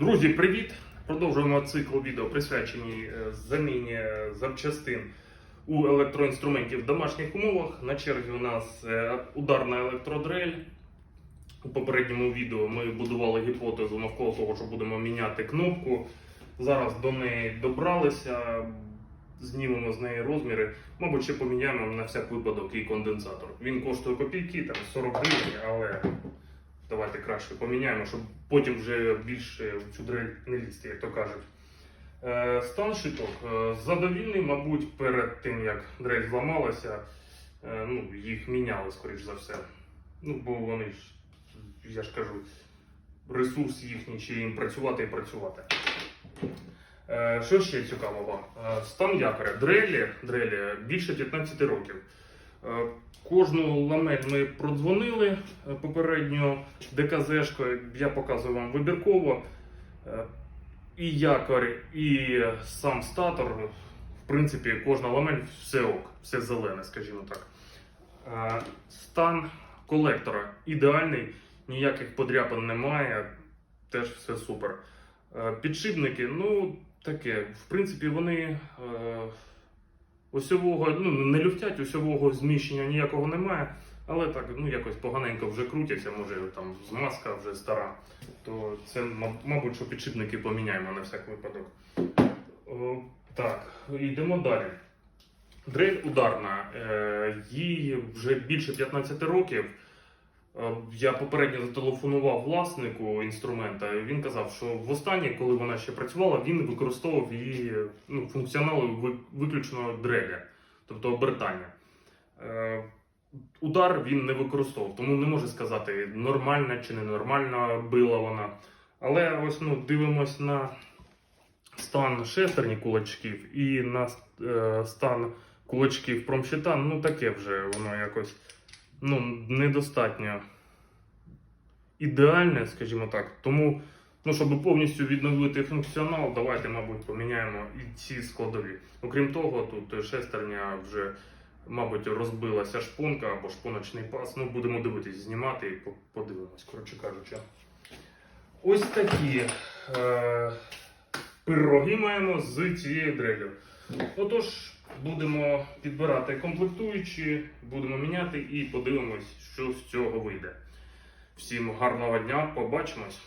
Друзі, привіт! Продовжуємо цикл відео, присвячені е, заміні е, запчастин у електроінструментів в домашніх умовах. На черзі у нас е, ударна електродрель. У попередньому відео ми будували гіпотезу навколо того, що будемо міняти кнопку. Зараз до неї добралися, знімемо з неї розміри. Мабуть, ще поміняємо на всяк випадок і конденсатор. Він коштує копійки, там 40 гривень, але давайте краще поміняємо, щоб потім вже більше в цю дрель не лізти, як то кажуть. Е, стан шиток е, задовільний, мабуть, перед тим як дрель зламалася, е, ну, їх міняли, скоріш за все. Ну, бо вони ж, я ж кажу, ресурс їхній, чи їм працювати і працювати. Що ще цікавого? Стан якоря. Дрелі, дрелі більше 15 років. Е, Кожну ламель ми продзвонили е, попередньо ДКЗшкою, я показую вам вибірково. Е, І якор, і сам статор, в принципі, кожна ламель все ок, все зелене, скажімо так. Стан колектора ідеальний, ніяких подряпин немає, теж все супер. Підшипники, ну таке, в принципі, вони осьового, ну не люфтять, осьового зміщення ніякого немає, але так, ну якось поганенько вже крутяться, може там змазка вже стара. То це, мабуть, що підшипники поміняємо на всяк випадок. О, так, йдемо далі. Дрель ударна, е, їй вже більше 15 років. Е, Я попередньо зателефонував власнику інструмента. Він казав, що востаннє, коли вона ще працювала, він використовував її ну, функціонал ви- виключно дреля, тобто обертання. Е, Удар він не використовував, тому не можу сказати, нормальна чи ненормальна била вона. Але ось ну, дивимось на стан шестерні кулачків і на е, стан кулачків промщита, ну таке вже воно якось ну, недостатньо ідеальне, скажімо так. Тому, ну, щоб повністю відновити функціонал, давайте, мабуть, поміняємо і ці складові. Окрім того, тут шестерня вже, мабуть, розбилася шпонка або шпоночний пас. Ну, будемо дивитись, знімати і подивимось, коротше кажучи. Ось такі е, пироги маємо з цією дрелью. Отож, будемо підбирати комплектуючі, будемо міняти і подивимось, що з цього вийде. Всім гарного дня, побачимось!